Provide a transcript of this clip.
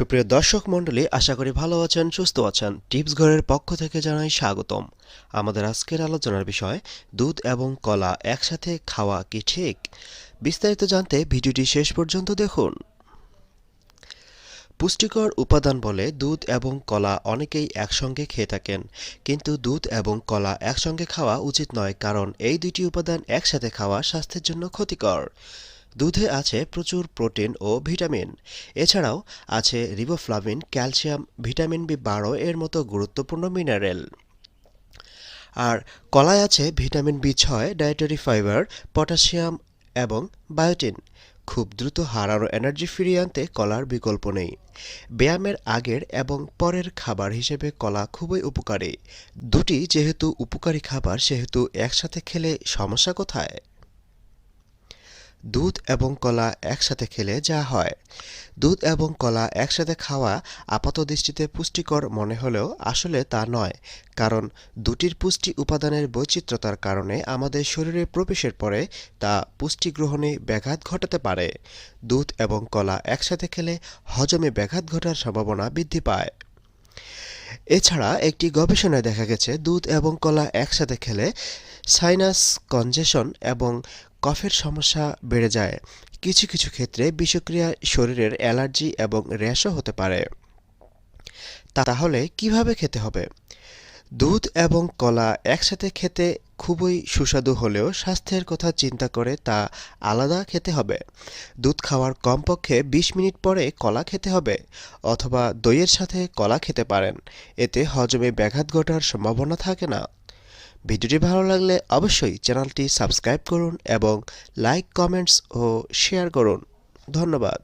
সুপ্রিয় দর্শক মণ্ডলী, আশা করি ভালো আছেন, সুস্থ আছেন। টিপস ঘরের পক্ষ থেকে জানাই স্বাগতম। আমাদের আজকের আলোচনার বিষয়, দুধ এবং কলা একসাথে খাওয়া কি ঠিক? বিস্তারিত জানতে ভিডিওটি শেষ পর্যন্ত দেখুন। পুষ্টিকর উপাদান বলে দুধ এবং কলা অনেকেই একসঙ্গে খেয়ে থাকেন। কিন্তু দুধ এবং কলা একসঙ্গে খাওয়া উচিত নয়, কারণ এই দুইটি উপাদান একসাথে খাওয়া স্বাস্থ্যের জন্য ক্ষতিকর। দুধে আছে প্রচুর প্রোটিন ও ভিটামিন। এছাড়াও আছে রিবোফ্লাভিন ক্যালসিয়াম ভিটামিন বি বারো এর মতো গুরুত্বপূর্ণ মিনারেল আর কলায় আছে ভিটামিন বি ছয় ডায়েটারি ফাইবার পটাশিয়াম এবং বায়োটিন খুব দ্রুত হারানো এনার্জি ফিরিয়ে আনতে কলার বিকল্প নেই। ব্যায়ামের আগের এবং পরের খাবার হিসেবে কলা খুবই উপকারী। দুটি যেহেতু উপকারী খাবার, সেহেতু একসাথে খেলে সমস্যা কোথায়? দুধ এবং কলা একসাথে খেলে যা হয়। দুধ এবং কলা একসাথে খাওয়া আপাত দৃষ্টিতে পুষ্টিকর মনে হলেও আসলে তা নয়, কারণ দুটির পুষ্টি উপাদানের বৈচিত্র্যতার কারণে আমাদের শরীরে প্রবেশের পরে তা পুষ্টি গ্রহণে ব্যাঘাত ঘটাতে পারে। দুধ এবং কলা একসাথে খেলে হজমে ব্যাঘাত ঘটার সম্ভাবনা বৃদ্ধি পায়। এছাড়া একটি গবেষণায় দেখা গেছে, দুধ এবং কলা একসাথে খেলে সাইনাস কনজেশন এবং কফের সমস্যা বেড়ে যায়। কিছু কিছু ক্ষেত্রে বিষক্রিয়া শরীরের অ্যালার্জি এবং র্যাশও হতে পারে। তাহলে কীভাবে খেতে হবে? দুধ এবং কলা একসাথে খেতে খুবই সুস্বাদু হলেও স্বাস্থ্যের কথা চিন্তা করে তা আলাদা খেতে হবে। দুধ খাওয়ার কমপক্ষে বিশ মিনিট পরে কলা খেতে হবে অথবা দইয়ের সাথে কলা খেতে পারেন। এতে হজমে ব্যাঘাত ঘটার সম্ভাবনা থাকে না। ভিডিওটি ভালো লাগলে অবশ্যই চ্যানেলটি সাবস্ক্রাইব করুন এবং লাইক কমেন্টস ও শেয়ার করুন। ধন্যবাদ।